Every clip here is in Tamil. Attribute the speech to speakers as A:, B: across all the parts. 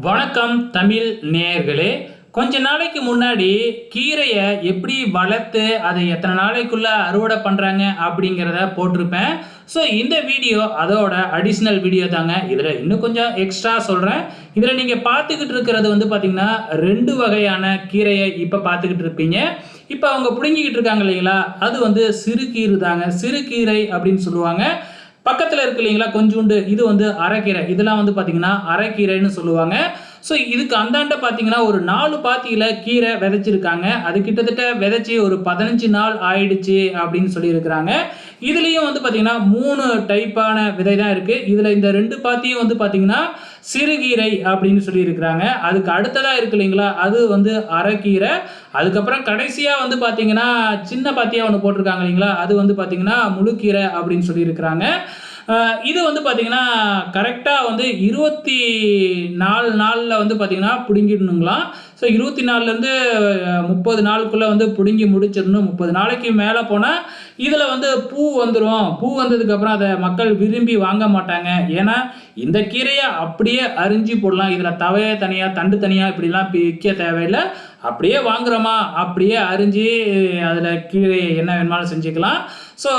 A: வணக்கம் தமிழ் நேயர்களே. கொஞ்ச நாளைக்கு முன்னாடி கீரையை எப்படி வளர்த்து அதை எத்தனை நாளைக்குள்ளே அறுவடை பண்ணுறாங்க அப்படிங்கிறத போட்டிருப்பேன். ஸோ இந்த வீடியோ அதோட அடிஷ்னல் வீடியோ தாங்க. இதில் இன்னும் கொஞ்சம் எக்ஸ்ட்ரா சொல்கிறேன் இதில் நீங்கள் பார்த்துக்கிட்டு இருக்கிறது வந்து பார்த்திங்கன்னா ரெண்டு வகையான கீரையை இப்போ பார்த்துக்கிட்டு இருப்பீங்க. இப்போ அவங்க பிடுங்கிக்கிட்டு இருக்காங்க இல்லைங்களா? அது வந்து சிறுகீரை தாங்க. சிறுகீரை அப்படின்னு சொல்லுவாங்க. பக்கத்தில் இருக்கு இல்லைங்களா கொஞ்சோண்டு இது வந்து அரைக்கீரை. இதெல்லாம் வந்து பார்த்தீங்கன்னா அரைக்கீரைன்னு சொல்லுவாங்க. ஸோ இதுக்கு அந்தாண்ட பார்த்தீங்கன்னா ஒரு நாலு பாத்தியில் கீரை விதைச்சிருக்காங்க. அது கிட்டத்தட்ட விதைச்சி ஒரு பதினஞ்சு நாள் ஆயிடுச்சு அப்படின்னு சொல்லியிருக்கிறாங்க. இதுலேயும் வந்து பார்த்தீங்கன்னா மூணு டைப்பான விதை தான் இருக்குது இதில் இந்த ரெண்டு பாத்தியும் வந்து பார்த்தீங்கன்னா சிறுகீரை அப்படின்னு சொல்லியிருக்கிறாங்க. அதுக்கு அடுத்ததாக இருக்கு இல்லைங்களா? அது வந்து அரைக்கீரை. அதுக்கப்புறம் கடைசியாக வந்து பார்த்தீங்கன்னா சின்ன பாத்தியாக ஒன்று போட்டிருக்காங்க இல்லைங்களா? அது வந்து பார்த்தீங்கன்னா முழுக்கீரை அப்படின்னு சொல்லியிருக்கிறாங்க. இது வந்து பார்த்தீங்கன்னா கரெக்டாக வந்து இருபத்தி நாலு நாளில் வந்து பார்த்தீங்கன்னா பிடுங்கிடணுங்களாம். ஸோ இருபத்தி நாலுலேருந்து முப்பது நாளுக்குள்ளே வந்து பிடுங்கி முடிச்சிடணும். முப்பது நாளைக்கு மேலே போனால் இதில் வந்து பூ வந்துடும் பூ வந்ததுக்கப்புறம் அதை மக்கள் விரும்பி வாங்க மாட்டாங்க. ஏன்னா இந்த கீரையை அப்படியே அரிஞ்சு போடலாம். இதில் தவையை தனியாக தண்டு தனியாக இப்படிலாம் விற்க தேவையில்லை. அப்படியே வாங்குறோமா? அப்படியே அரிஞ்சு அதில் கீரை என்ன வேணுமாலும் செஞ்சுக்கலாம். ஸோ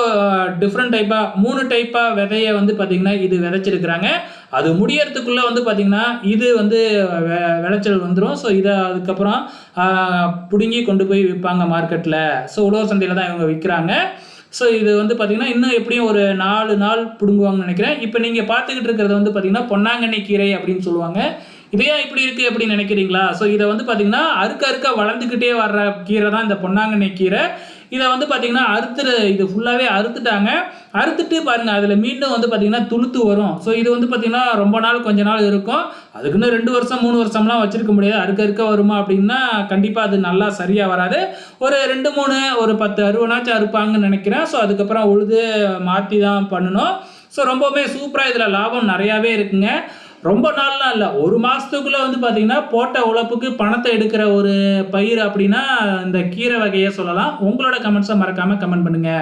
A: டிஃப்ரெண்ட் டைப்பாக மூணு டைப்பாக விதைய வந்து பார்த்திங்கன்னா இது விதைச்சிருக்கிறாங்க. அது முடியறதுக்குள்ளே வந்து பார்த்திங்கன்னா இது வந்து வெ- விளைச்சல் வந்துடும் ஸோ இதை அதுக்கப்புறம் பிடுங்கி கொண்டு போய் விற்பாங்க மார்க்கெட்டில் ஸோ உழவர் சந்தையில் தான் இவங்க விற்கிறாங்க ஸோ இது வந்து பார்த்திங்கன்னா இன்னும் எப்படியும் ஒரு நாலு நாள் பிடுங்குவாங்கன்னு நினைக்கிறேன். இப்போ நீங்கள் பார்த்துக்கிட்டு இருக்கிறது வந்து பார்த்திங்கன்னா பொன்னாங்கண்ணி கீரை அப்படின்னு சொல்லுவாங்க. இதே இப்படி இருக்குது அப்படின்னு நினைக்கிறீங்களா? ஸோ இதை வந்து பார்த்திங்கன்னா அறுக்க அறுக்க வளர்ந்துக்கிட்டே வர்ற கீரை தான் இந்த பொன்னாங்கண்ணி கீரை. இதை வந்து பார்த்திங்கன்னா அறுத்துற இது ஃபுல்லாகவே அறுத்துட்டாங்க. அறுத்துட்டு பாருங்கள் அதில் மீண்டும் வந்து பார்த்திங்கன்னா துளுத்து வரும். ஸோ இது வந்து பார்த்திங்கன்னா ரொம்ப நாள் கொஞ்ச நாள் இருக்கும். அதுக்குன்னு ரெண்டு வருஷம் மூணு வருஷம்லாம் வச்சுருக்க முடியாது. அறுக்க அறுக்க வருமா அப்படின்னா கண்டிப்பாக அது நல்லா சரியாக வராது. ஒரு ரெண்டு மூணு ஒரு பத்து அறுவனாச்சும் அறுப்பாங்கன்னு நினைக்கிறேன். ஸோ அதுக்கப்புறம் உழுது மாற்றி தான் பண்ணணும். ஸோ ரொம்பவுமே சூப்பராக இதில் லாபம் நிறையாவே இருக்குங்க. ரொம்ப நாள்லாம் இல்லை. ஒரு மாதத்துக்குள்ளே வந்து பார்த்தீங்கன்னா போட்ட உழைப்புக்கு பணத்தை எடுக்கிற ஒரு பயிர் அப்படின்னா இந்த கீரை வகையை சொல்லலாம். உங்களோட கமெண்ட்ஸை மறக்காமல் கமெண்ட் பண்ணுங்கள்